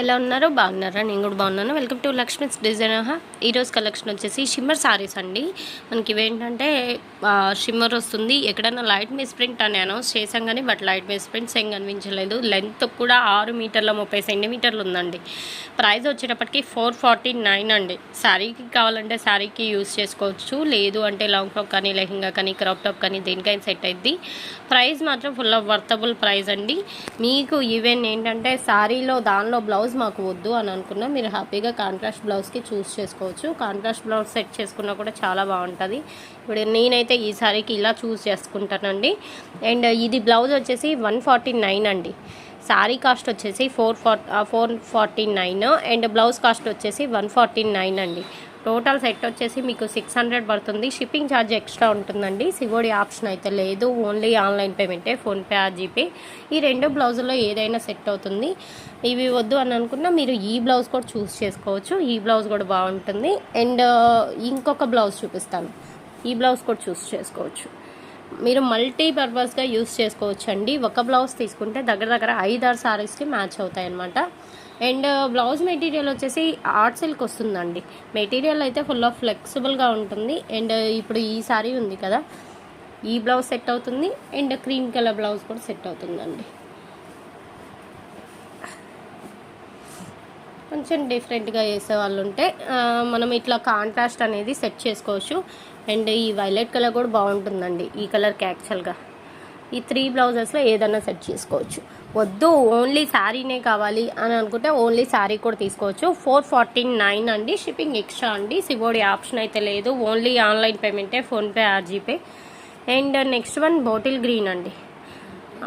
ఎలా ఉన్నారో బాగున్నారా? నేను కూడా బాగున్నాను. వెల్కమ్ టు లక్ష్మీస్ డిజైన్ ఈరోజు కలెక్షన్ వచ్చేసి షిమ్మర్ సారీస్ అండి. మనకి ఇవేంటంటే షిమ్మర్ వస్తుంది. ఎక్కడైనా లైట్ మిస్ ప్రింట్ అని అనౌన్స్ చేశాం కానీ బట్ లైట్ మిస్ ప్రింట్స్ ఏం కనిపించలేదు. లెంత్ కూడా ఆరు మీటర్ల ముప్పై సెంటీమీటర్లు ఉందండి. ప్రైస్ వచ్చేటప్పటికి ఫోర్ ఫార్టీ నైన్ అండి. శారీకి కావాలంటే శారీకి యూస్ చేసుకోవచ్చు. లేదు అంటే లాంగ్ ఫ్రాక్ కానీ లెహంగా కానీ క్రాప్ టాప్ కానీ దేనికైనా సెట్ అయింది ప్రైస్ మాత్రం ఫుల్ వర్తబుల్ ప్రైస్ అండి. మీకు ఈవెన్ ఏంటంటే శారీలో దానిలో బ్లౌజ్ మాకు వద్దు అని అనుకున్నా. మీరు హ్యాపీగా కాంట్రాస్ట్ బ్లౌజ్కి చూస్ చేసుకోవచ్చు. కాంట్రాస్ట్ బ్లౌజ్ సెట్ చేసుకున్నా కూడా చాలా బాగుంటుంది. ఇప్పుడు నేనైతే ఈ సారీకి ఇలా చూస్ చేసుకుంటానండి. అండ్ ఇది బ్లౌజ్ వచ్చేసి వన్ ఫార్టీ నైన్ అండి. శారీ కాస్ట్ వచ్చేసి four for four forty nine. And blouse cost వచ్చేసి వన్ ఫార్టీ నైన్ అండి. టోటల్ సెట్ వచ్చేసి మీకు సిక్స్ హండ్రెడ్ పడుతుంది. షిప్పింగ్ ఛార్జ్ ఎక్స్ట్రా ఉంటుందండి. సివోడి ఆప్షన్ అయితే లేదు. ఓన్లీ ఆన్లైన్ పేమెంటే ఫోన్పే ఆ జీపే ఈ రెండు బ్లౌజుల్లో ఏదైనా సెట్ అవుతుంది. ఇవి వద్దు అని అనుకున్నా మీరు ఈ బ్లౌజ్ కూడా చూస్ చేసుకోవచ్చు. ఈ బ్లౌజ్ కూడా బాగుంటుంది. అండ్ ఇంకొక బ్లౌజ్ చూపిస్తాను. ఈ బ్లౌజ్ కూడా చూస్ చేసుకోవచ్చు. మీరు మల్టీ పర్పస్గా యూస్ చేసుకోవచ్చు అండి ఒక బ్లౌజ్ తీసుకుంటే దగ్గర దగ్గర ఐదారు సారీస్కి మ్యాచ్ అవుతాయి అన్నమాట అండ్ బ్లౌజ్ మెటీరియల్ వచ్చేసి ఆర్ట్ సిల్క్ వస్తుందండి. మెటీరియల్ అయితే ఫుల్ ఆఫ్ ఫ్లెక్సిబుల్గా ఉంటుంది. అండ్ ఇప్పుడు ఈ సారీ ఉంది కదా ఈ బ్లౌజ్ సెట్ అవుతుంది. అండ్ క్రీమ్ కలర్ బ్లౌజ్ కూడా సెట్ అవుతుందండి. కొంచెం డిఫరెంట్గా చేసే వాళ్ళు ఉంటే మనం ఇట్లా కాంట్రాస్ట్ అనేది సెట్ చేసుకోవచ్చు. అండ్ ఈ వైలెట్ కలర్ కూడా బాగుంటుందండి ఈ కలర్కి యాక్చువల్గా ఈ త్రీ బ్లౌజెస్లో ఏదైనా సెట్ చేసుకోవచ్చు. వద్దు ఓన్లీ శారీనే కావాలి అని అనుకుంటే ఓన్లీ శారీ కూడా తీసుకోవచ్చు. ఫోర్ ఫార్టీ నైన్ అండి షిప్పింగ్ ఎక్స్ట్రా అండి. సివోడి ఆప్షన్ అయితే లేదు. Only online పేమెంటే PhonePe or GPay. And next one bottle green అండి.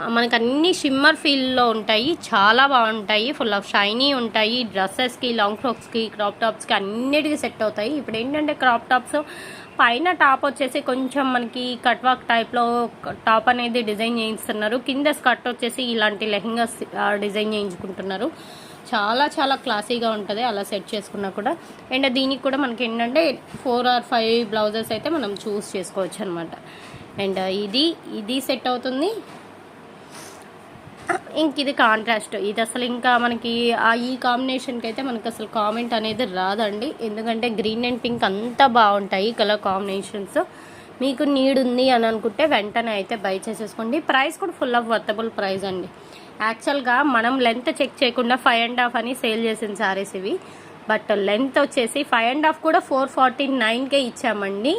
మనకు అన్ని షిమ్మర్ ఫీల్లో ఉంటాయి. చాలా బాగుంటాయి. ఫుల్ ఆఫ్ షైనీ ఉంటాయి. డ్రెస్సెస్కి లాంగ్ ఫ్రాక్స్కి క్రాప్ టాప్స్కి అన్నిటికీ సెట్ అవుతాయి. ఇప్పుడు ఏంటంటే క్రాప్ టాప్స్ పైన టాప్ వచ్చేసి కొంచెం మనకి కట్ వర్క్ టైప్లో టాప్ అనేది డిజైన్ చేయిస్తున్నారు కింద స్కర్ట్ వచ్చేసి ఇలాంటి లెహంగాస్ డిజైన్ చేయించుకుంటున్నారు. చాలా చాలా క్లాసీగా ఉంటుంది. అలా సెట్ చేసుకున్నా కూడా. అండ్ దీనికి కూడా మనకి ఏంటంటే ఫోర్ ఆర్ ఫైవ్ బ్లౌజెస్ అయితే మనం చూస్ చేసుకోవచ్చు అనమాట అండ్ ఇది ఇది సెట్ అవుతుంది. ఇంక ఇది కాంట్రాస్ట్ ఇది అసలు ఇంకా మనకి ఆ ఈ కాంబినేషన్కి అయితే మనకి అసలు కామెంట్ అనేది రాదండి. ఎందుకంటే గ్రీన్ అండ్ పింక్ అంతా బాగుంటాయి కలర్ కాంబినేషన్స్ మీకు నీడ్ ఉంది అని అనుకుంటే వెంటనే అయితే బై చేసేసుకోండి. ప్రైస్ కూడా ఫుల్ ఆఫ్ వర్తబుల్ ప్రైస్ అండి. యాక్చువల్గా మనం లెంత్ చెక్ చేయకుండా ఫైవ్ అండ్ హాఫ్ అని సేల్ చేసిన సారీస్ ఇవి. బట్ లెంత్ వచ్చేసి ఫైవ్ అండ్ హాఫ్ కూడా ఫోర్ ఫార్టీ నైన్కే ఇచ్చామండి.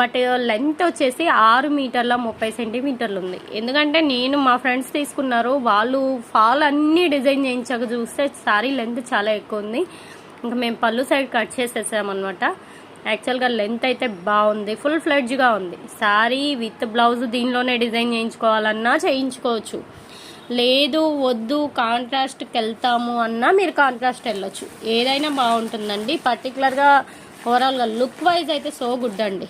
బట్ లెంత్ వచ్చేసి ఆరు మీటర్ల ముప్పై సెంటీమీటర్లు ఉంది. ఎందుకంటే నేను మా ఫ్రెండ్స్ తీసుకున్నారు వాళ్ళు ఫాల్ అన్నీ డిజైన్ చేయించక చూస్తే సారీ లెంత్ చాలా ఎక్కువ ఉంది. ఇంకా మేము పళ్ళు సైడ్ కట్ చేసేసామన్నమాట యాక్చువల్గా లెంత్ అయితే బాగుంది ఫుల్ ఫ్లెడ్జ్గా ఉంది. సారీ విత్ బ్లౌజ్ దీనిలోనే డిజైన్ చేయించుకోవాలన్నా చేయించుకోవచ్చు. లేదు వద్దు కాంట్రాస్ట్కి వెళ్తాము అన్నా మీరు కాంట్రాస్ట్ వెళ్ళొచ్చు. ఏదైనా బాగుంటుందండి. పర్టికులర్గా ఓవరాల్గా లుక్ వైజ్ అయితే సో గుడ్ అండి.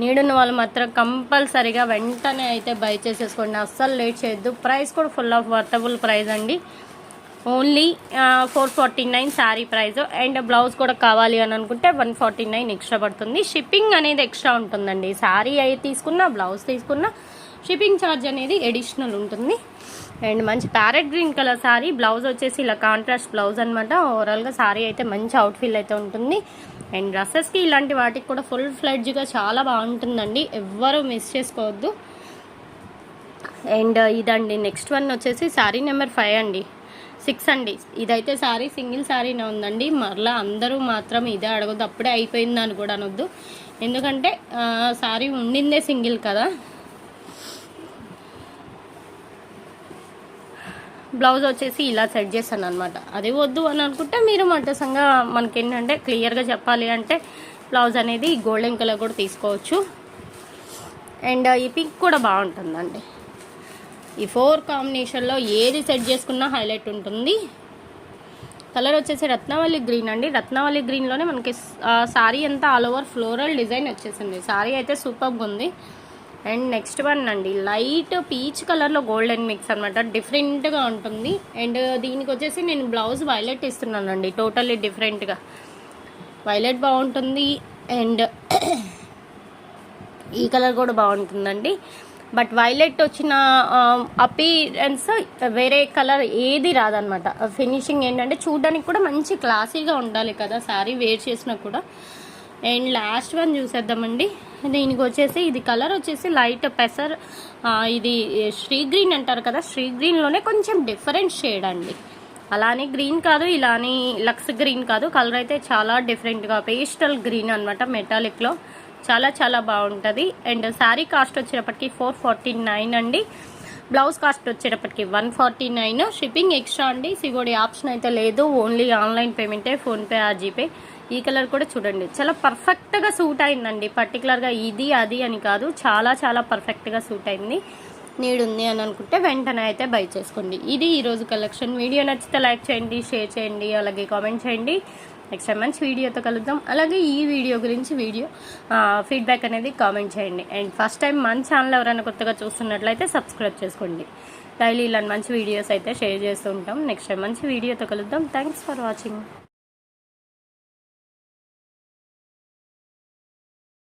నీడున్న వాళ్ళు మాత్రం కంపల్సరీగా వెంటనే అయితే బై చేసేసుకోండి. అస్సలు లేట్ చేయొద్దు. ప్రైస్ కూడా ఫుల్ ఆఫ్ వర్తబుల్ ప్రైస్ అండి. Only four forty nine sari price and blouse కూడా కావాలి అని అనుకుంటే వన్ ఫార్టీ నైన్ ఎక్స్ట్రా పడుతుంది. షిప్పింగ్ అనేది ఎక్స్ట్రా ఉంటుందండి. శారీ అయి తీసుకున్నా బ్లౌజ్ తీసుకున్నా షిప్పింగ్ ఛార్జ్ అనేది ఎడిషనల్ ఉంటుంది. అండ్ మంచి parrot green colour sari blouse వచ్చేసి ఇలా కాంట్రాస్ట్ బ్లౌజ్ అనమాట ఓవరాల్గా శారీ అయితే మంచి అవుట్ఫిల్ అయితే ఉంటుంది. అండ్ డ్రెస్సెస్కి ఇలాంటి వాటికి కూడా ఫుల్ ఫ్లెడ్జ్గా చాలా బాగుంటుందండి. ఎవ్వరూ మిస్ చేసుకోవద్దు. అండ్ ఇదండి నెక్స్ట్ వన్ వచ్చేసి శారీ నెంబర్ ఫైవ్ అండి. సిక్స్ అండి. ఇదైతే శారీ సింగిల్ శారీనే ఉందండి. మరలా అందరూ మాత్రం ఇదే అడగద్దు. అప్పుడే అయిపోయిందని కూడా అనొద్దు. ఎందుకంటే శారీ ఉండిందే సింగిల్ కదా. బ్లౌజ్ వచ్చేసి ఇలా సెట్ చేశాను అనమాట అది వద్దు అని అనుకుంటే మీరు మట్టసంగా మనకి ఏంటంటే క్లియర్గా చెప్పాలి అంటే బ్లౌజ్ అనేది గోల్డెన్ కలర్ కూడా తీసుకోవచ్చు. అండ్ ఈ పింక్ కూడా బాగుంటుందండి. ఈ ఫోర్ కాంబినేషన్లో ఏది సెట్ చేసుకున్నా హైలైట్ ఉంటుంది. కలర్ వచ్చేసి రత్నవల్లి గ్రీన్ అండి. రత్నవల్లి గ్రీన్లోనే మనకి సారీ అంతా ఆల్ ఓవర్ ఫ్లోరల్ డిజైన్ వచ్చేసింది. సారీ అయితే సూపర్గా ఉంది. అండ్ నెక్స్ట్ వన్ అండి లైట్ పీచ్ కలర్లో గోల్డెన్ మిక్స్ అనమాట డిఫరెంట్గా ఉంటుంది. అండ్ దీనికి వచ్చేసి నేను బ్లౌజ్ వైలెట్ ఇస్తున్నానండి టోటల్లీ డిఫరెంట్గా. వైలెట్ బాగుంటుంది అండ్ ఈ కలర్ కూడా బాగుంటుందండి. బట్ వైలెట్ వచ్చిన అపీరెన్స్ వేరే కలర్ ఏది రాదనమాట ఫినిషింగ్ ఏంటంటే చూడడానికి కూడా మంచి క్లాసీగా ఉండాలి కదా శారీ వేర్ చేసినా కూడా. అండ్ లాస్ట్ వన్ చూసేద్దామండి. దీనికి వచ్చేసి ఇది కలర్ వచ్చేసి లైట్ పెసర్ ఇది శ్రీ గ్రీన్ అంటారు కదా శ్రీ గ్రీన్లోనే కొంచెం డిఫరెంట్ షేడ్ అండి. అలానే గ్రీన్ కాదు ఇలానే లక్స్ గ్రీన్ కాదు. కలర్ అయితే చాలా డిఫరెంట్గా పేస్టల్ గ్రీన్ అనమాట మెటాలిక్లో. చాలా చాలా బాగుంటుంది. అండ్ శారీ కాస్ట్ వచ్చేటప్పటికి ఫోర్ ఫార్టీ నైన్ అండి. బ్లౌజ్ కాస్ట్ వచ్చేటప్పటికి one forty nine. Shipping extra అండి. సిగోడి ఆప్షన్ అయితే లేదు. ఓన్లీ ఆన్లైన్ పేమెంటే ఫోన్పే ఆ జీపే ఈ కలర్ కూడా చూడండి. చాలా పర్ఫెక్ట్గా సూట్ అయిందండి. పర్టికులర్గా ఇది అది అని కాదు. చాలా చాలా పర్ఫెక్ట్గా సూట్ అయింది. నీడు ఉంది అని అనుకుంటే వెంటనే అయితే బై చేసుకోండి. ఇది ఈరోజు కలెక్షన్ వీడియో నచ్చితే లైక్ చేయండి షేర్ చేయండి అలాగే కామెంట్ చేయండి. నెక్స్ట్ టైం మంచి వీడియోతో కలుద్దాం. అలాగే ఈ వీడియో గురించి వీడియో ఫీడ్బ్యాక్ అనేది కామెంట్ చేయండి. అండ్ ఫస్ట్ టైం మన ఛానల్ ఎవరైనా కొత్తగా చూస్తున్నట్లయితే సబ్స్క్రైబ్ చేసుకోండి. డైలీ ఇలాంటి మంచి వీడియోస్ అయితే షేర్ చేస్తూ ఉంటాం. నెక్స్ట్ టైం మంచి వీడియోతో కలుద్దాం. Thanks for watching